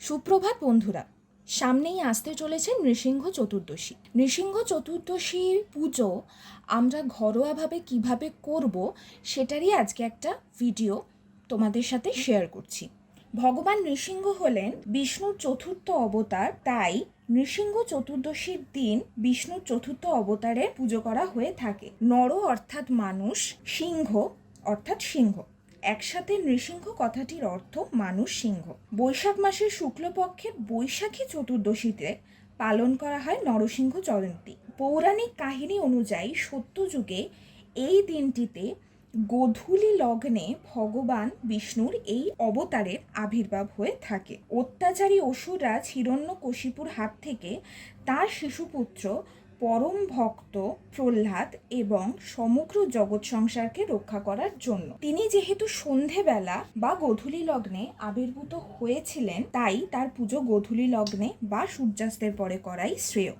সুপ্রভাত বন্ধুরা, সামনেই আসতে চলেছে নৃসিংহ চতুর্দশী। নৃসিংহ চতুর্দশীর পুজো আমরা ঘরোয়াভাবে কীভাবে করব সেটারই আজকে একটা ভিডিও তোমাদের সাথে শেয়ার করছি। ভগবান নৃসিংহ হলেন বিষ্ণুর চতুর্থ অবতার, তাই নৃসিংহ চতুর্দশীর দিন বিষ্ণুর চতুর্থ অবতারে পুজো করা হয়ে থাকে। নর অর্থাৎ মানুষ, সিংহ, অর্থাৎ সিংহ। একসাথে নৃসিংহ কথাটির অর্থ মানুষ সিংহ। বৈশাখ মাসের শুক্লপক্ষের বৈশাখী চতুর্দশীতে পালন করা হয় নরসিংহ জয়ন্তী। পৌরাণিক কাহিনী অনুযায়ী সত্যযুগে এই দিনটিতে গোধূলি লগ্নে ভগবান বিষ্ণুর এই অবতারের আবির্ভাব হয়ে থাকে। অত্যাচারী অসুররাজ হিরণ্যকশিপুর হাত থেকে তার শিশুপুত্র পরম ভক্ত প্রহ্লাদ এবং সমগ্র জগৎ সংসারকে রক্ষা করার জন্য। তিনি যেহেতু সন্ধেবেলা বা গধূলি লগ্নে আবির্ভূত হয়েছিলেন, তাই তার পুজো গধূলি লগ্নে বা সূর্যাস্তের পরে করাই শ্রেয়।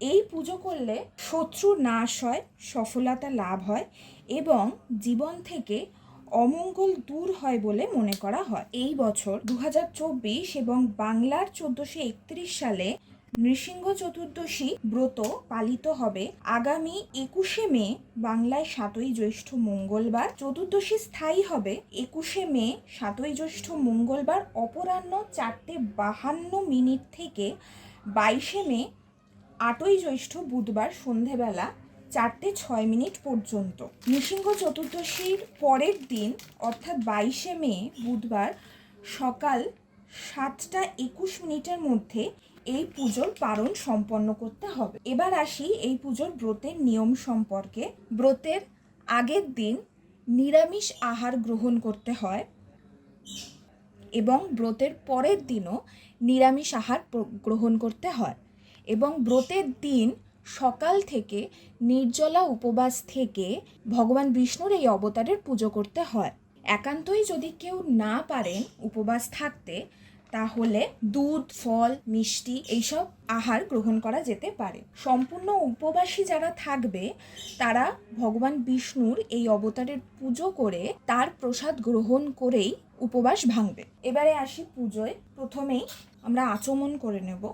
এই পুজো করলে শত্রু নাশ হয়, সফলতা লাভ হয় এবং জীবন থেকে অমঙ্গল দূর হয় বলে মনে করা হয়। এই বছর দু হাজার চব্বিশ এবং বাংলার চোদ্দোশো সালে নৃসিংহ চতুর্দশী ব্রত পালিত হবে আগামী একুশে মে, বাংলায় সাতই জ্যৈষ্ঠ মঙ্গলবার। চতুর্দশী স্থায়ী হবে একুশে মে, সাতই জ্যৈষ্ঠ মঙ্গলবার অপরাহ্ন চারটে বাহান্ন মিনিট থেকে বাইশে মে, আটই জ্যৈষ্ঠ বুধবার সন্ধেবেলা চারটে ছয় মিনিট পর্যন্ত। নৃসিংহ চতুর্দশীর পরের দিন, অর্থাৎ বাইশে মে, বুধবার সকাল সাতটা একুশ মিনিটের মধ্যে এই পুজোর পালন সম্পন্ন করতে হবে। এবার আসি এই পুজোর ব্রতের নিয়ম সম্পর্কে। ব্রতের আগের দিন নিরামিষ আহার গ্রহণ করতে হয় এবং ব্রতের পরের দিনও নিরামিষ আহার গ্রহণ করতে হয় এবং ব্রতের দিন সকাল থেকে নির্জলা উপবাস থেকে ভগবান বিষ্ণুর এই অবতারের পুজো করতে হয়। একান্তই যদি কেউ না পারেন উপবাস থাকতে তাহলে দুধ, ফল, মিষ্টি এইসব আহার গ্রহণ করা যেতে পারে। সম্পূর্ণ উপবাসী যারা থাকবে, তারা ভগবান বিষ্ণুর এই অবতারের পুজো করে তার প্রসাদ গ্রহণ করেই উপবাস ভাঙবে। এবারে আসি পুজোয়। প্রথমেই আমরা আচমন করে নেব।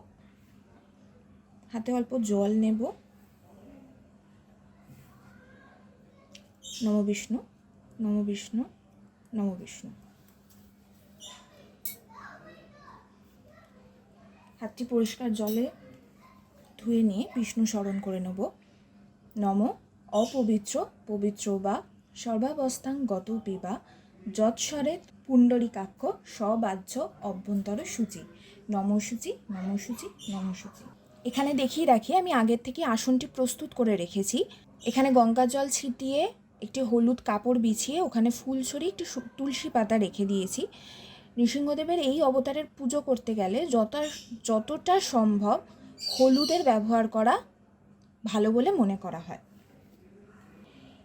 হাতে অল্প জল নেব। নম বিষ্ণু নম বিষ্ণু নম বিষ্ণু। হাতটি পরিষ্কার জলে ধুয়ে নিয়ে বিষ্ণু স্মরণ করে নেব। নম অপবিত্র পবিত্র বা সর্বাবস্থাং গত পিবা যৎস্বরে পুণ্ডরিকাক্ষ সবাহ্য অভ্যন্তর সূচি। নমসূচি নমসূচি নমসূচি এখানে দেখিয়ে রাখি, আমি আগের থেকে আসনটি প্রস্তুত করে রেখেছি। এখানে গঙ্গা জল ছিটিয়ে একটি হলুদ কাপড় বিছিয়ে ওখানে ফুল ছড়িয়ে একটি তুলসী পাতা রেখে দিয়েছি। নৃসিংহদেবের এই অবতারের পুজো করতে গেলে যত যতটা সম্ভব হলুদের ব্যবহার করা ভালো বলে মনে করা হয়।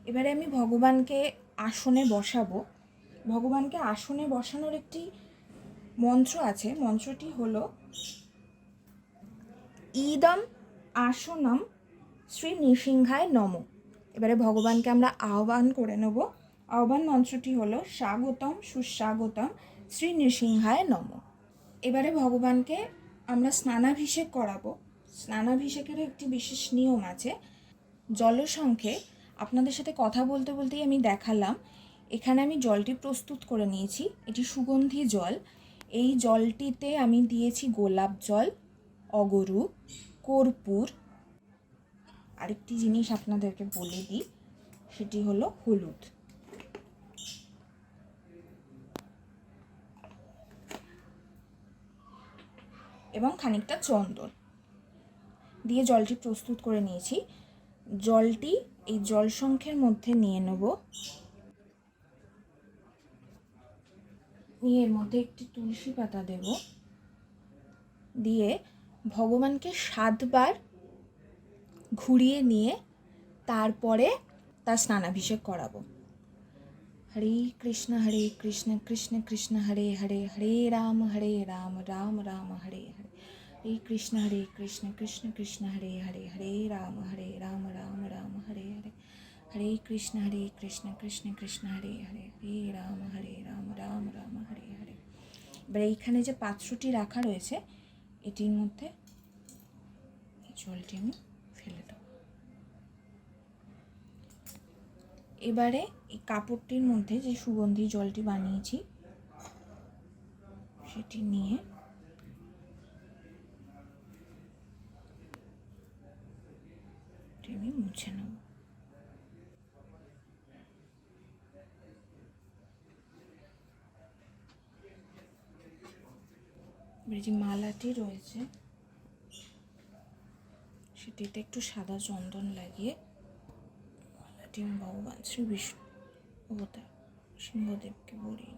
এবারে আমি ভগবানকে আসনে বসাবো। ভগবানকে আসনে বসানোর একটি মন্ত্র আছে। মন্ত্রটি হল ইদম আসনম শ্রী নৃসিংহায় নম। এবারে ভগবানকে আমরা আহ্বান করে নেব। আহ্বান মন্ত্রটি হলো, স্বাগতম সুস্বাগতম শ্রী নৃসিংহায় নম। এবারে ভগবানকে আমরা স্নানাভিষেক করাবো। স্নানাভিষেকেরও একটি বিশেষ নিয়ম আছে। জলসংখ্যে আপনাদের সাথে কথা বলতে বলতেই আমি দেখালাম। এখানে আমি জলটি প্রস্তুত করে নিয়েছি। এটি সুগন্ধি জল। এই জলটিতে আমি দিয়েছি গোলাপ জল, অগরু, কর্পূর। আরেকটি জিনিস আপনাদেরকে বলে দিই, সেটি হলো হলুদ। এবং খানিকটা চন্দন। দিয়ে জলটি প্রস্তুত করে নিয়েছি। জলটি এই জল সংখ্যের মধ্যে নিয়ে নেব। নিয়ে এর মধ্যে একটি তুলসী পাতা দেব। দিয়ে ভগবানকে সাতবার ঘুরিয়ে নিয়ে তারপরে তার স্নানাভিষেক করাবো। হরে কৃষ্ণ হরে কৃষ্ণ কৃষ্ণ কৃষ্ণ, হরে হরে হরে রাম হরে রাম রাম রাম, হরে হরে কৃষ্ণ হরে কৃষ্ণ কৃষ্ণ কৃষ্ণ, হরে হরে হরে রাম হরে রাম রাম রাম, হরে হরে। হরে কৃষ্ণ হরে কৃষ্ণ কৃষ্ণ কৃষ্ণ, হরে হরে হরে রাম হরে রাম রাম রাম, হরে হরে। এবার এইখানে যে পাত্রটি রাখা রয়েছে, এটির মধ্যে জলটি আমি ফেলে দেবো। এবারে এই কাপড়টির মধ্যে যে সুগন্ধি জলটি বানিয়েছি, সেটি নিয়ে এটি আমি মুছে নেব যে মালাটি রয়েছে সেটিতে একটু সাদা চন্দন লাগিয়ে মালাটি আমি ভগবান শ্রী বিষ্ণু অবতার সিংহদেবকে নেব।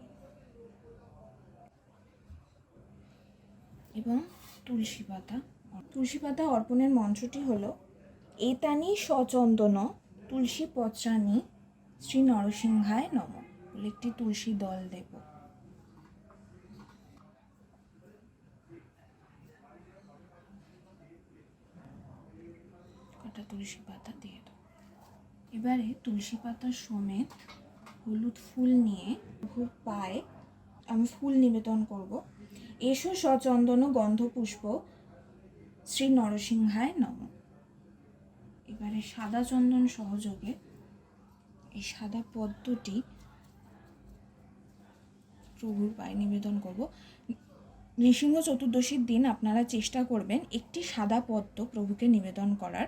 এবং তুলসী পাতা তুলসী পাতা অর্পণের মন্ত্রটি হলো এতানি সচন্দন তুলসী পত্রানি শ্রী নরসিংহায় নম। বলে একটি তুলসী দল দেব। তুলসী পাতা দিয়ে দেবো এবারে তুলসী পাতা সমেত হলুদ ফুল নিয়ে প্রভুর পায়ে আমি ফুল নিবেদন করব। এসো সচন্দন গন্ধ পুষ্প শ্রী নরসিংহায় নম। এবারে সাদা চন্দন সহযোগে এই সাদা পদ্মটি প্রভুর পায়ে নিবেদন করব। নৃসিংহ চতুর্দশীর দিন আপনারা চেষ্টা করবেন একটি সাদা পদ্ম প্রভুকে নিবেদন করার।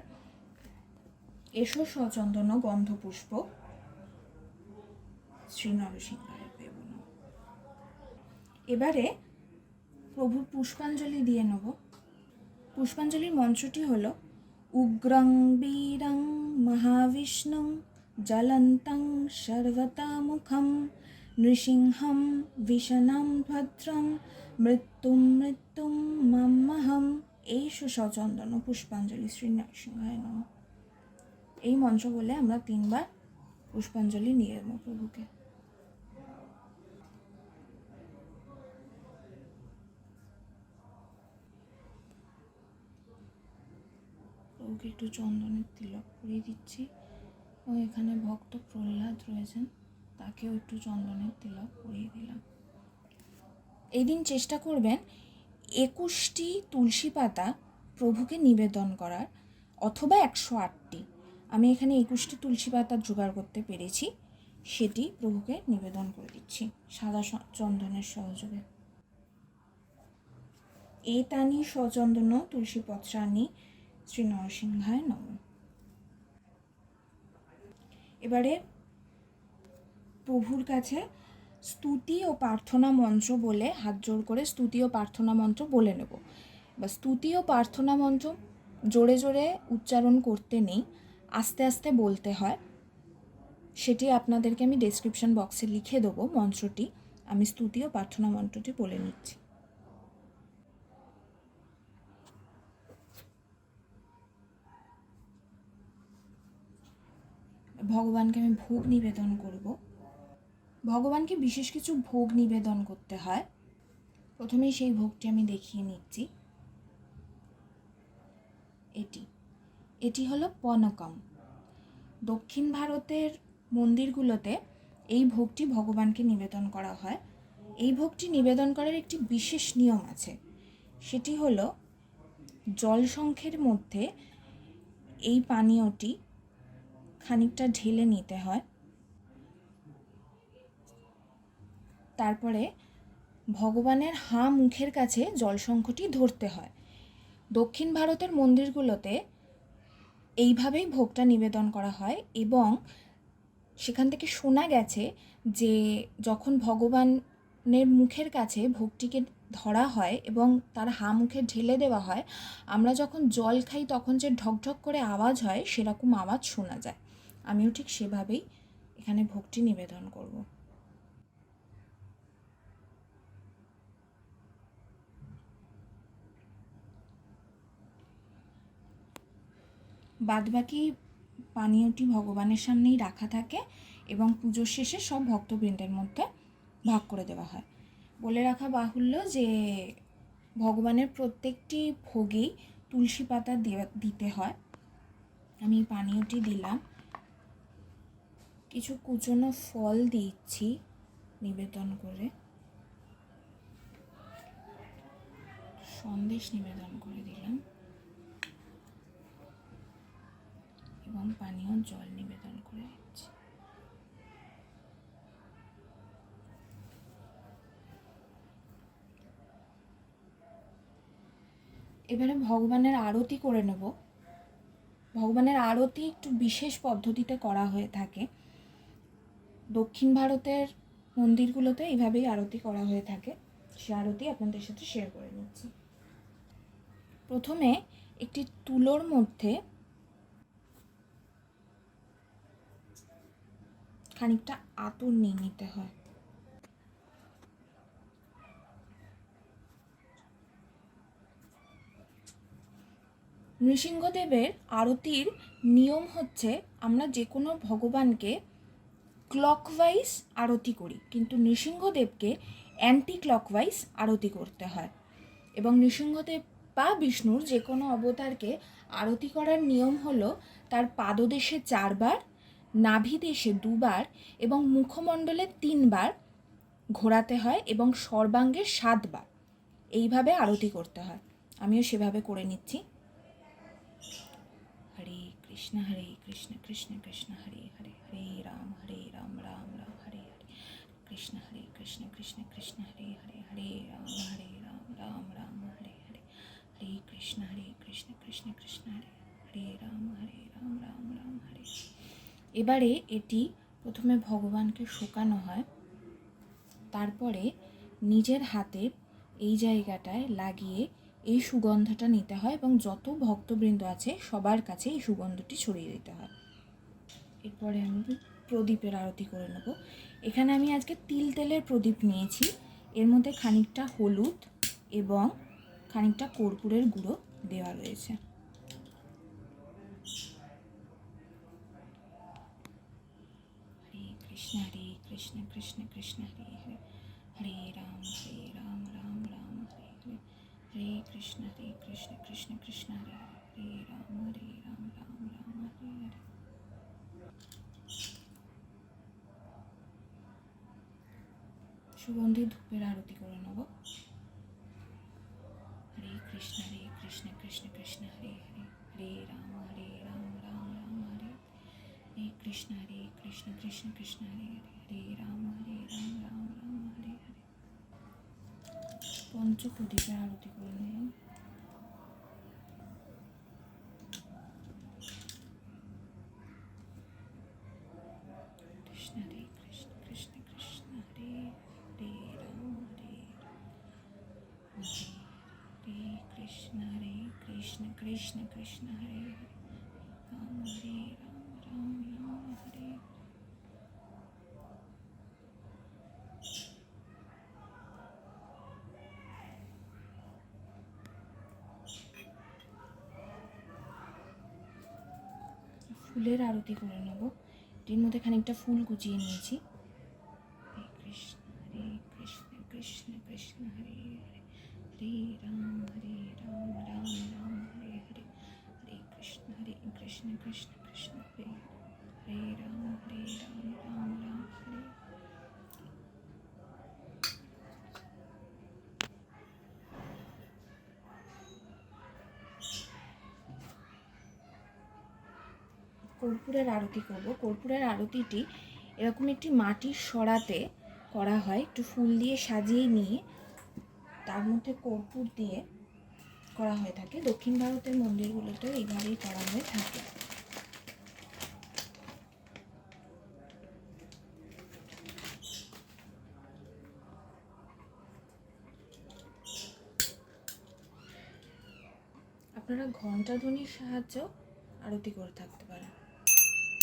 এসো সচন্দন গন্ধ পুষ্প শ্রী নরসিংহায় দেব এবারে প্রভুর পুষ্পাঞ্জলি দিয়ে নেব। পুষ্পাঞ্জলির মন্ত্রটি হল উগ্রং বীরং মহাবিষ্ণুং জ্বলন্तं সর্বতামুখম নৃসিংহম বিশনম ভদ্রম মৃত্যুম মৃত্যুম মাম্মহম এই সুসচন্দন পুষ্পাঞ্জলি শ্রী নরসিংহায় নম এই মন্ত্র বলে আমরা তিনবার পুষ্পাঞ্জলি নিয়ে নেব প্রভুকে। প্রভুকে একটু চন্দনের তিলক পরিয়ে দিচ্ছি। এবং এখানে ভক্ত প্রহ্লাদ রয়েছেন, তাকেও একটু চন্দনের তিলক পরিয়ে দিলাম। এই দিন চেষ্টা করবেন একুশটি তুলসী পাতা প্রভুকে নিবেদন করার, অথবা একশো আটটি। আমি এখানে একুশটি তুলসী পাতা জোগাড় করতে পেরেছি, সেটি প্রভুকে নিবেদন করে দিচ্ছি, সাদা চন্দনের সহযোগে। এ তানি সচন্দন তুলসী পত্রানি শ্রী নরসিংহায় নম। এবারে প্রভুর কাছে স্তুতি ও প্রার্থনা মন্ত্র বলে, হাত জোর করে স্তুতি ও প্রার্থনা মন্ত্র বলে নেব। বা স্তুতি ও প্রার্থনা মন্ত্র জোরে জোরে উচ্চারণ করতে নেই, আস্তে আস্তে বলতে হয়। সেটি আপনাদেরকে আমি ডেসক্রিপশন বক্সে লিখে দেবো মন্ত্রটি। আমি স্তুতি ও প্রার্থনা মন্ত্রটি বলে নিচ্ছি। ভগবানকে আমি ভোগ নিবেদন করব। ভগবানকে বিশেষ কিছু ভোগ নিবেদন করতে হয়। প্রথমেই সেই ভোগটি আমি দেখিয়ে নিচ্ছি। এটি এটি হলো পনকম। দক্ষিণ ভারতের মন্দিরগুলোতে এই ভোগটি ভগবানকে নিবেদন করা হয়। এই ভোগটি নিবেদন করার একটি বিশেষ নিয়ম আছে। সেটি হলো, জলসংখ্যের মধ্যে এই পানীয়টি খানিকটা ঢেলে নিতে হয়। তারপরে ভগবানের হা মুখের কাছে জলশঙ্খটি ধরতে হয়। দক্ষিণ ভারতের মন্দিরগুলোতে এইভাবেই ভোগটা নিবেদন করা হয় এবং সেখান থেকে শোনা গেছে যে যখন ভগবানের মুখের কাছে ভোগটিকে ধরা হয় এবং তার হা মুখে ঢেলে দেওয়া হয়, আমরা যখন জল খাই তখন যে ঢকঢক করে আওয়াজ হয় সেরকম আওয়াজ শোনা যায়। আমিও ঠিক সেভাবেই এখানে ভোগটি নিবেদন করব। বাদবাকি পানীয়টি ভগবানের সামনেই রাখা থাকে এবং পুজোর শেষে সব ভক্তবৃন্দের মধ্যে ভাগ করে দেওয়া হয়। বলে রাখা বাহুল্য যে ভগবানের প্রত্যেকটি ভোগেই তুলসী পাতা দিতে হয়। আমি পানীয়টি দিলাম। কিছু কুচনো ফল দিচ্ছি, নিবেদন করে। সন্দেশ নিবেদন করে দিলাম। এবং পানীয় জল নিবেদন করে দিচ্ছি। এবারে ভগবানের আরতি করে নেব। ভগবানের আরতি একটু বিশেষ পদ্ধতিতে করা হয়ে থাকে। দক্ষিণ ভারতের মন্দিরগুলোতে এইভাবেই আরতি করা হয়ে থাকে। সে আরতি আপনাদের সাথে শেয়ার করে নিচ্ছি। প্রথমে একটি তুলোর মধ্যে খানিকটা আতর নিয়ে নিতে হয়। নৃসিংহদেবের আরতির নিয়ম হচ্ছে আমরা যে কোনো ভগবানকে ক্লকওয়াইজ আরতি করি। কিন্তু নৃসিংহদেবকে অ্যান্টি ক্লকওয়াইজ আরতি করতে হয়। এবং নৃসিংহদেব বা বিষ্ণুর যে কোনো অবতারকে আরতি করার নিয়ম হলো তার পাদদেশে চারবার, নাভিদেশে দুবার এবং মুখমণ্ডলে তিনবার ঘোরাতে হয় এবং সর্বাঙ্গে সাতবার। এইভাবে আরতি করতে হয়। আমিও সেভাবে করে নিচ্ছি। কৃষ্ণ হরে কৃষ্ণ কৃষ্ণ কৃষ্ণ হরে হরে হরে রাম হরে রাম রাম রাম, হরে হরে কৃষ্ণ হরে কৃষ্ণ কৃষ্ণ কৃষ্ণ হরে হরে হরে রাম হরে রাম রাম রাম, হরে হরে হরে কৃষ্ণ হরে কৃষ্ণ কৃষ্ণ কৃষ্ণ হরে হরে রাম হরে রাম রাম রাম, হরে। এবারে এটি প্রথমে ভগবানকে শুকানো হয়, তারপরে নিজের হাতে এই জায়গাটায় লাগিয়ে এই সুগন্ধটা নিতে হয় এবং যত ভক্তবৃন্দ আছে, সবার কাছে এই সুগন্ধটি ছড়িয়ে দিতে হয়। এরপরে আমি প্রদীপের আরতি করে নেব। এখানে আমি আজকে তিল তেলের প্রদীপ নিয়েছি। এর মধ্যে খানিকটা হলুদ এবং খানিকটা কর্পূরের গুঁড়ো দেওয়া রয়েছে। কৃষ্ণ, হরে কৃষ্ণ কৃষ্ণ কৃষ্ণ হরে হরে হরে রাম হরে রাম। হরে কৃষ্ণ হরে কৃষ্ণ কৃষ্ণ কৃষ্ণ হরে হরে রাম হরে রাম রাম রাম হরে হরে সুগন্ধি ধূপের আরতি করে নেব। হরে কৃষ্ণ হরে কৃষ্ণ কৃষ্ণ কৃষ্ণ হরে হরে হরে রাম হরে রাম রাম রাম হরে হরে কৃষ্ণ হরে কৃষ্ণ কৃষ্ণ কৃষ্ণ হরে হরে হরে রাম হরে রাম রাম রাম হরে হরে পঞ্চপ্রদীপের আরতি করে নিলাম কৃষ্ণ হরে কৃষ্ণ কৃষ্ণ কৃষ্ণ হরে হরে রাম হরে রাম হরে কৃষ্ণ হরে কৃষ্ণ কৃষ্ণ কৃষ্ণ হরে হরে রাম হরে রাম রাম রাম হরে ফুলের আরতি করে নেব। এটির মধ্যে খানিকটা ফুল কুচিয়ে নিয়েছি হরে কৃষ্ণ হরে কৃষ্ণ কৃষ্ণ কৃষ্ণ হরে হরে হরে রাম হরে রাম রাম রাম হরে হরে হরে কৃষ্ণ হরে কৃষ্ণ কৃষ্ণ কৃষ্ণ হরে হরে হরে রাম হরে রাম রাম রাম হরে কর্পূরের আরতি করব। কর্পূরের আরতিটি এরকম একটি মাটির সরাতে করা হয়। একটু ফুল দিয়ে সাজিয়ে নিয়ে তার মধ্যে কর্পূর দিয়ে করা হয়ে থাকে। দক্ষিণ ভারতের মন্দিরগুলোতেও এইভাবেই করা হয়ে থাকে। আপনারা ঘণ্টা ধ্বনির সাহায্য আরতি করে থাকতে পারেন।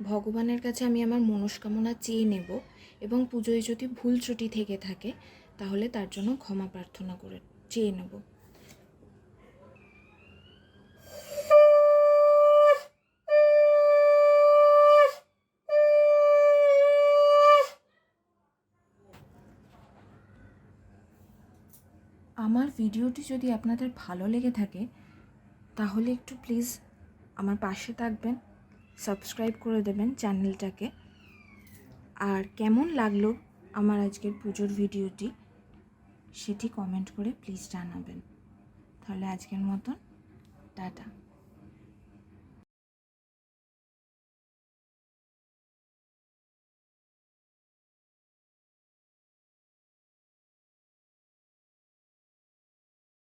ভগবানের কাছে আমি আমার মনস্কামনা চেয়ে নেব এবং পুজোয় যদি ভুল ছুটি থেকে থাকে, তাহলে তার জন্য ক্ষমা প্রার্থনা করে, চেয়ে নেব। আমার ভিডিওটি যদি আপনাদের ভালো লেগে থাকে, তাহলে একটু প্লিজ আমার পাশে থাকবেন। সাবস্ক্রাইব করে দেবেন চ্যানেলটাকে। আর কেমন লাগল আমার আজকের পুজোর ভিডিওটি সেটি কমেন্ট করে প্লিজ জানাবেন। তাহলে আজকের মতন, টাটা।